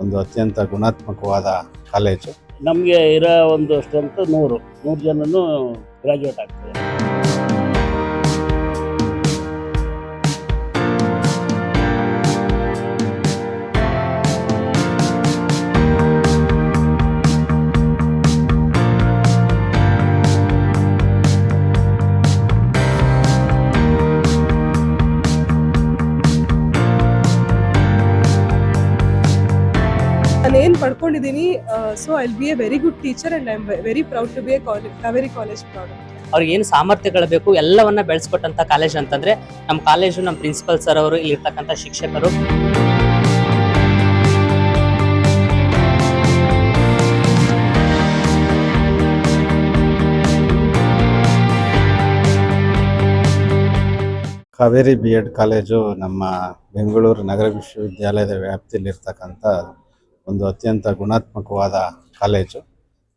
ಒಂದು ಅತ್ಯಂತ ಗುಣಾತ್ಮಕವಾದ ಕಾಲೇಜು. ನಮಗೆ ಇರೋ ಒಂದು ಸ್ಟ್ರೆಂತ್ ನೂರು. ನೂರು ಜನನು ಗ್ರಾಜುಯೇಟ್ ಆಗ್ತದೆ ನಾನೇನು ಪಡ್ಕೊಂಡಿದ್ದೀನಿ so I be a very good teacher and I am very proud to be a college Kaveri college product ಅವ್ರಿಗೆ ಏನು ಸಾಮರ್ಥ್ಯಗಳು ಬೇಕು ಎಲ್ಲವನ್ನ ಬೆಳೆಸ್ಕೊಟ್ಟಂತ ಕಾಲೇಜ್ ಅಂತಂದ್ರೆ ನಮ್ಮ ಕಾಲೇಜು ನಮ್ಮ ಪ್ರಿನ್ಸಿಪಲ್ ಸರ್ ಅವರು ಇಲ್ಲಿರ್ತಕ್ಕಂಥ ಶಿಕ್ಷಕರು. ಕಾವೇರಿ ಬಿ ಎಡ್ ಕಾಲೇಜು ನಮ್ಮ ಬೆಂಗಳೂರು ನಗರ ವಿಶ್ವವಿದ್ಯಾಲಯದ ವ್ಯಾಪ್ತಿಯಲ್ಲಿರ್ತಕ್ಕಂಥ ಒಂದು ಅತ್ಯಂತ ಗುಣಾತ್ಮಕವಾದ ಕಾಲೇಜು.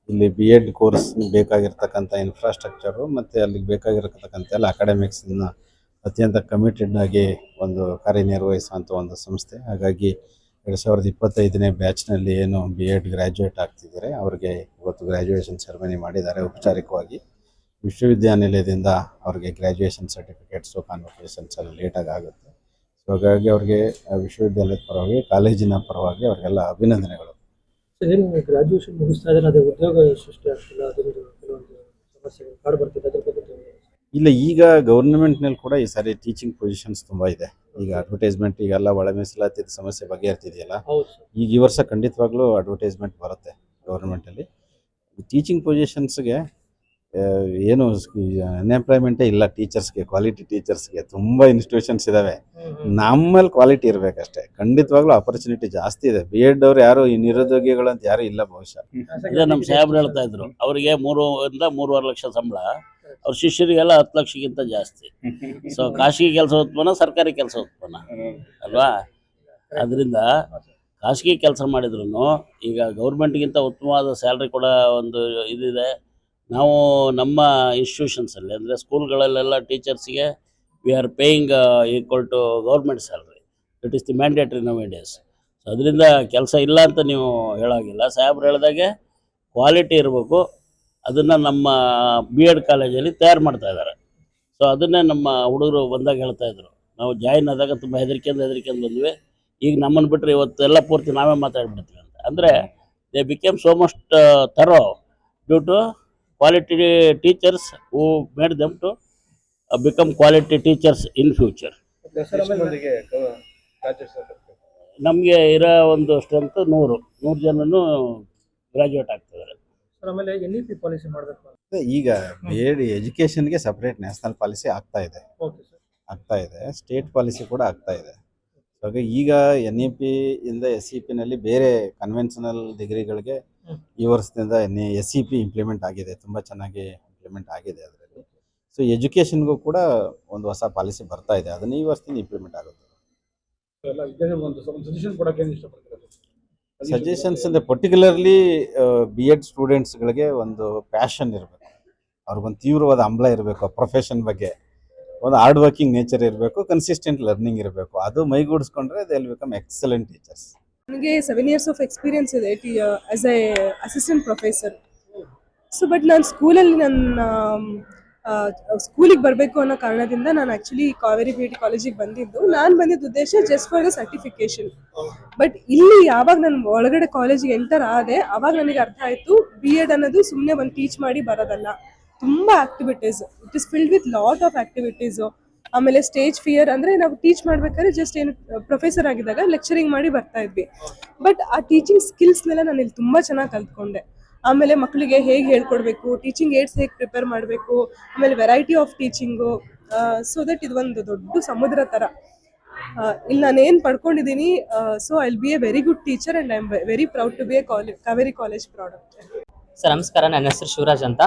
ಇಲ್ಲಿ ಬಿ ಎಡ್ ಕೋರ್ಸ್ ಬೇಕಾಗಿರ್ತಕ್ಕಂಥ ಇನ್ಫ್ರಾಸ್ಟ್ರಕ್ಚರು ಮತ್ತು ಅಲ್ಲಿಗೆ ಬೇಕಾಗಿರತಕ್ಕಂಥ ಎಲ್ಲ ಅಕಾಡೆಮಿಕ್ಸನ್ನ ಅತ್ಯಂತ ಕಮಿಟೆಡ್ ಆಗಿ ಒಂದು ಕಾರ್ಯನಿರ್ವಹಿಸುವಂಥ ಒಂದು ಸಂಸ್ಥೆ. ಹಾಗಾಗಿ ಎರಡು ಸಾವಿರದ ಇಪ್ಪತ್ತೈದನೇ ಬ್ಯಾಚ್ನಲ್ಲಿ ಏನು ಬಿ ಎಡ್ ಗ್ರ್ಯಾಜುಯೇಟ್ ಆಗ್ತಿದ್ದಾರೆ, ಅವ್ರಿಗೆ ಇವತ್ತು ಗ್ರ್ಯಾಜುಯೇಷನ್ ಸೆರೆಮನಿ ಮಾಡಿದ್ದಾರೆ ಔಪಚಾರಿಕವಾಗಿ. ವಿಶ್ವವಿದ್ಯಾನಿಲಯದಿಂದ ಅವ್ರಿಗೆ ಗ್ರ್ಯಾಜುಯೇಷನ್ ಸರ್ಟಿಫಿಕೇಟ್ಸು ಕಾನ್ವರ್ಟೇಷನ್ಸ್ ಎಲ್ಲ ಲೇಟಾಗಿ ಆಗುತ್ತೆ. ಸೊ ಹಾಗಾಗಿ ಅವ್ರಿಗೆ ವಿಶ್ವವಿದ್ಯಾಲಯದ ಪರವಾಗಿ ಕಾಲೇಜಿನ ಪರವಾಗಿ ಅವ್ರಿಗೆಲ್ಲ ಅಭಿನಂದನೆಗಳು. ಗ್ರಾಜುಯೇಷನ್ ಮುಗಿಸ್ತಾ ಇದ್ದಾರೆ ಅದೇ ಉದ್ಯೋಗ ಸೃಷ್ಟಿ ಆಗ್ತಿಲ್ಲ ಅದೊಂದು ಕೆಲವೊಂದು ಸಮಸ್ಯೆಗಳು ಕಾಡು ಬರ್ತಿದೆ ಅದ್ರ ಬಗ್ಗೆ ಇಲ್ಲ ಈಗ ಗೌರ್ಮೆಂಟ್ನಲ್ಲಿ ಕೂಡ ಈ ಸಾರಿ ಟೀಚಿಂಗ್ ಪೊಸಿಷನ್ಸ್ ತುಂಬ ಇದೆ. ಈಗ ಅಡ್ವರ್ಟೈಸ್ಮೆಂಟ್ ಈಗೆಲ್ಲ ಒಳ ಮೀಸಲಾತಿದ ಸಮಸ್ಯೆ ಬಗೆಹರ್ತಿದೆಯಲ್ಲ? ಈಗ ಈ ವರ್ಷ ಖಂಡಿತವಾಗ್ಲೂ ಅಡ್ವರ್ಟೈಸ್ಮೆಂಟ್ ಬರುತ್ತೆ ಗೌರ್ಮೆಂಟಲ್ಲಿ ಟೀಚಿಂಗ್ ಪೊಸಿಷನ್ಸ್ಗೆ ಏನು ಅನ್ಎಂಪ್ಲಾಯ್ಮೆಂಟೇ ಇಲ್ಲ ಟೀಚರ್ಸ್ಗೆ ಕ್ವಾಲಿಟಿ ಟೀಚರ್ಸ್ಗೆ ತುಂಬ ಇನ್ಸ್ಟಿಟ್ಯೂಷನ್ಸ್ ಇದ್ದಾವೆ ನಮ್ಮಲ್ಲಿ ಕ್ವಾಲಿಟಿ ಇರಬೇಕಷ್ಟೇ. ಖಂಡಿತವಾಗ್ಲೂ ಆಪರ್ಚುನಿಟಿ ಜಾಸ್ತಿ ಇದೆ. ಬಿ ಎಡ್ ಅವ್ರು ಯಾರು ಈ ನಿರುದ್ಯೋಗಿಗಳು ಅಂತ ಯಾರು ಇಲ್ಲ ಬಹುಶಃ. ಇದೇ ನಮ್ಮ ಸಾಹೇಬ್ರು ಹೇಳ್ತಾ ಇದ್ರು ಅವರಿಗೆ ಮೂರು ಇಂದ ಮೂರುವರೆ ಲಕ್ಷ ಸಂಬಳ ಅವ್ರ ಶಿಷ್ಯರಿಗೆಲ್ಲ ಹತ್ತು ಲಕ್ಷಕ್ಕಿಂತ ಜಾಸ್ತಿ. ಸೊ ಖಾಸಗಿ ಕೆಲಸ ಉತ್ಪನ್ನ ಸರ್ಕಾರಿ ಕೆಲಸ ಉತ್ಪನ್ನ ಅಲ್ವಾ? ಅದರಿಂದ ಖಾಸಗಿ ಕೆಲಸ ಮಾಡಿದ್ರು ಈಗ ಗೌರ್ಮೆಂಟ್ಗಿಂತ ಉತ್ತಮವಾದ ಸ್ಯಾಲ್ರಿ ಕೂಡ ಒಂದು ಇದಿದೆ. ನಾವು ನಮ್ಮ ಇನ್ಸ್ಟಿಟ್ಯೂಷನ್ಸಲ್ಲಿ ಅಂದರೆ ಸ್ಕೂಲ್ಗಳಲ್ಲೆಲ್ಲ ಟೀಚರ್ಸ್ಗೆ we are paying equal to government salary it is the mandatory now India's so ಅದರಿಂದ ಕೆಲಸ ಇಲ್ಲ ಅಂತ ನೀವು ಹೇಳೋಂಗಿಲ್ಲ. ಸಾಹೇಬ್ರು ಹೇಳಿದಾಗೆ ಕ್ವಾಲಿಟಿ ಇರಬೇಕು. ಅದನ್ನು ನಮ್ಮ ಬಿ ಎಡ್ ಕಾಲೇಜಲ್ಲಿ ತಯಾರು ಮಾಡ್ತಾ ಇದ್ದಾರೆ. ಸೊ ಅದನ್ನೇ ನಮ್ಮ ಹುಡುಗರು ಬಂದಾಗ ಹೇಳ್ತಾ ಇದ್ರು. ನಾವು ಜಾಯಿನ್ ಆದಾಗ ತುಂಬ ಹೆದರಿಕೆಂದು ಹೆದರಿಕೆಂದು ಬಂದ್ವಿ. ಈಗ ನಮ್ಮನ್ನು ಬಿಟ್ಟರೆ ಇವತ್ತೆಲ್ಲ ಪೂರ್ತಿ ನಾವೇ ಮಾತಾಡ್ಬಿಡ್ತೀವಿ ಅಂತ. ಅಂದರೆ they became so must thorough due to quality teachers who made them to become quality teachers in future sir ಆಮೇಲೆ ನಮಗೆ ಇರೋ ಒಂದು ಸ್ಟ್ರೆಂತ್ ನೂರು. ನೂರು ಜನನು ಗ್ರಾಜುಯೇಟ್ ಆಗ್ತಿದ್ದಾರೆ ಸರ್ ಆಮೇಲೆ ಎನ್ ಇ ಪಿ ಪಾಲಿಸಿ ಮಾಡಬೇಕು ಈಗ ಎಡ್ ಎಜುಕೇಷನ್ಗೆ ಸಪ್ರೇಟ್ ನ್ಯಾಷನಲ್ ಪಾಲಿಸಿ ಆಗ್ತಾ ಇದೆ. ಓಕೆ ಸರ್ ಆಗ್ತಾ ಇದೆ. ಸ್ಟೇಟ್ ಪಾಲಿಸಿ ಕೂಡ ಆಗ್ತಾ ಇದೆ. ಹಾಗೆ ಈಗ ಎನ್ ಇ ಪಿ ಇಂದ ಎಸ್ ಸಿ ಪಿನಲ್ಲಿ ಬೇರೆ ಕನ್ವೆನ್ಷನಲ್ ಡಿಗ್ರಿಗಳಿಗೆ. ಈ ವರ್ಷದಿಂದ ಎಸ್ ಸಿ ಪಿ ಇಂಪ್ಲಿಮೆಂಟ್ ಆಗಿದೆ ತುಂಬ ಚೆನ್ನಾಗಿ ಇಂಪ್ಲಿಮೆಂಟ್ ಆಗಿದೆ ಅದರಲ್ಲಿ. ಸೊ ಎಜುಕೇಷನ್ಗೂ ಕೂಡ ಒಂದು ಹೊಸ ಪಾಲಿಸಿ ಬರ್ತಾ ಇದೆ. ಅದನ್ನು ಈ ವರ್ಷದಿಂದ ಇಂಪ್ಲಿಮೆಂಟ್ ಆಗುತ್ತೆ. ಸಜೆಷನ್ಸ್ ಅಂದರೆ ಪರ್ಟಿಕ್ಯುಲರ್ಲಿ ಬಿ ಎಡ್ ಸ್ಟೂಡೆಂಟ್ಸ್ಗಳಿಗೆ ಒಂದು ಪ್ಯಾಷನ್ ಇರಬೇಕು. ಅವ್ರಿಗೊಂದು ತೀವ್ರವಾದ ಹಂಬಲ ಇರಬೇಕು ಪ್ರೊಫೆಷನ್ ಬಗ್ಗೆ. ಒಂದು ಹಾರ್ಡ್ ವರ್ಕಿಂಗ್ ನೇಚರ್ ಇರಬೇಕು ಕನ್ಸಿಸ್ಟೆಂಟ್ ಲರ್ನಿಂಗ್ ಇರಬೇಕು. ಅದು ಮೈಗೂಡಿಸ್ಕೊಂಡ್ರೆ they will become excellent teachers ನನಗೆ ಸೆವೆನ್ ಇಯರ್ಸ್ ಆಫ್ ಎಕ್ಸ್ಪೀರಿಯನ್ಸ್ ಇದೆ T as a assistant professor so but ನಾನು ಸ್ಕೂಲಲ್ಲಿ ನನ್ನ ಸ್ಕೂಲಿಗೆ ಬರಬೇಕು ಅನ್ನೋ ಕಾರಣದಿಂದ ನಾನು ಆ್ಯಕ್ಚುಲಿ ಕಾವೇರಿ ಬಿ ಟಿ ಕಾಲೇಜಿಗೆ ಬಂದಿದ್ದು. ನಾನು ಬಂದಿದ್ದ ಉದ್ದೇಶ just for the certification but ಇಲ್ಲಿ ಯಾವಾಗ ನಾನು ಒಳಗಡೆ ಕಾಲೇಜಿಗೆ ಎಂಟರ್ ಆದೆ, ಅವಾಗ ನನಗೆ ಅರ್ಥ ಆಯಿತು ಬಿ ಎಡ್ ಅನ್ನೋದು ಸುಮ್ಮನೆ ಒಂದು ಟೀಚ್ ಮಾಡಿ ಬರೋದಲ್ಲ. ತುಂಬ activities it is filled with lot of activities ಆಮೇಲೆ ಸ್ಟೇಜ್ ಫಿಯರ್ ಅಂದರೆ ನಾವು ಟೀಚ್ ಮಾಡ್ಬೇಕಾದ್ರೆ ಜಸ್ಟ್ ಏನು ಪ್ರೊಫೆಸರ್ ಆಗಿದ್ದಾಗ ಲೆಕ್ಚರಿಂಗ್ ಮಾಡಿ ಬರ್ತಾ ಇದ್ವಿ. ಬಟ್ ಆ ಟೀಚಿಂಗ್ ಸ್ಕಿಲ್ಸ್ನೆಲ್ಲ ನಾನು ಇಲ್ಲಿ ತುಂಬ ಚೆನ್ನಾಗಿ ಕಲ್ತ್ಕೊಂಡೆ. ಆಮೇಲೆ ಮಕ್ಕಳಿಗೆ ಹೇಗೆ ಹೇಳ್ಕೊಡ್ಬೇಕು ಟೀಚಿಂಗ್ ಏಡ್ಸ್ ಹೇಗೆ ಪ್ರಿಪೇರ್ ಮಾಡಬೇಕು, ಆಮೇಲೆ variety of teaching so that ಇದು ಒಂದು ದೊಡ್ಡ ಸಮುದ್ರ ಥರ ಇಲ್ಲಿ ನಾನು ಏನು ಪಡ್ಕೊಂಡಿದ್ದೀನಿ so I be a very good teacher and I am very proud to be a college Kaveri college product sir, ನಮಸ್ಕಾರ. ನನ್ನ ಹೆಸರು ಶಿವರಾಜ್ ಅಂತ.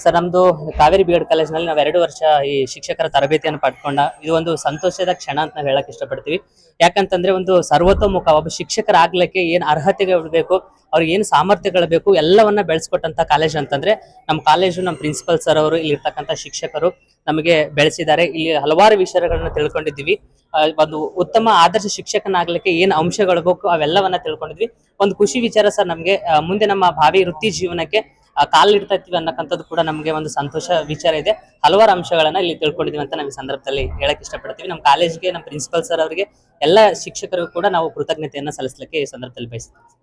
ಸರ್, ನಮ್ದು ಕಾವೇರಿ ಬಿ ಎಡ್ ಕಾಲೇಜ್ನಲ್ಲಿ ನಾವು ಎರಡು ವರ್ಷ ಈ ಶಿಕ್ಷಕರ ತರಬೇತಿಯನ್ನು ಪಡ್ಕೊಂಡ ಇದು ಒಂದು ಸಂತೋಷದ ಕ್ಷಣ ಅಂತ ನಾವು ಹೇಳಕ್ ಇಷ್ಟಪಡ್ತೀವಿ. ಯಾಕಂತಂದ್ರೆ ಒಂದು ಸರ್ವತೋಮುಖ ಒಬ್ಬ ಶಿಕ್ಷಕರಾಗ್ಲಿಕ್ಕೆ ಏನ್ ಅರ್ಹತೆಗಳು ಬೇಕು, ಅವ್ರಿಗೆ ಏನು ಸಾಮರ್ಥ್ಯಗಳು ಬೇಕು, ಎಲ್ಲವನ್ನ ಬೆಳೆಸ್ಕೊಟ್ಟಂತ ಕಾಲೇಜ್ ಅಂತಂದ್ರೆ ನಮ್ಮ ಕಾಲೇಜು ನಮ್ಮ ಪ್ರಿನ್ಸಿಪಲ್ ಸರ್ ಅವರು ಇಲ್ಲಿ ಇರ್ತಕ್ಕಂತ ಶಿಕ್ಷಕರು ನಮಗೆ ಬೆಳೆಸಿದ್ದಾರೆ. ಇಲ್ಲಿ ಹಲವಾರು ವಿಷಯಗಳನ್ನ ತಿಳ್ಕೊಂಡಿದ್ದೀವಿ. ಒಂದು ಉತ್ತಮ ಆದರ್ಶ ಶಿಕ್ಷಕನಾಗ್ಲಿಕ್ಕೆ ಏನ್ ಅಂಶಗಳು ಬೇಕು ಅವೆಲ್ಲವನ್ನ ತಿಳ್ಕೊಂಡಿದ್ವಿ. ಒಂದು ಖುಷಿ ವಿಚಾರ ಸರ್, ನಮಗೆ ಮುಂದೆ ನಮ್ಮ ಭಾವಿ ವೃತ್ತಿ ಜೀವನಕ್ಕೆ ಕಾಲಿಡ್ತಾ ಇರ್ತೀವಿ ಅನ್ನಕ್ಕಂಥದ್ದು ಕೂಡ ನಮಗೆ ಒಂದು ಸಂತೋಷ ವಿಚಾರ ಇದೆ. ಹಲವಾರು ಅಂಶಗಳನ್ನ ಇಲ್ಲಿ ತಿಳ್ಕೊಂಡಿದೀವಿ ಅಂತ ನಾವು ಸಂದರ್ಭದಲ್ಲಿ ಹೇಳಕ್ ಇಷ್ಟಪಡ್ತೀವಿ. ನಮ್ಮ ಕಾಲೇಜ್ಗೆ ನಮ್ಮ ಪ್ರಿನ್ಸಿಪಲ್ ಸರ್ ಅವರಿಗೆ, ಎಲ್ಲ ಶಿಕ್ಷಕರಿಗೂ ಕೂಡ ನಾವು ಕೃತಜ್ಞತೆಯನ್ನ ಸಲ್ಲಿಸಲಿಕ್ಕೆ ಈ ಸಂದರ್ಭದಲ್ಲಿ ಬಯಸ್ತೀವಿ.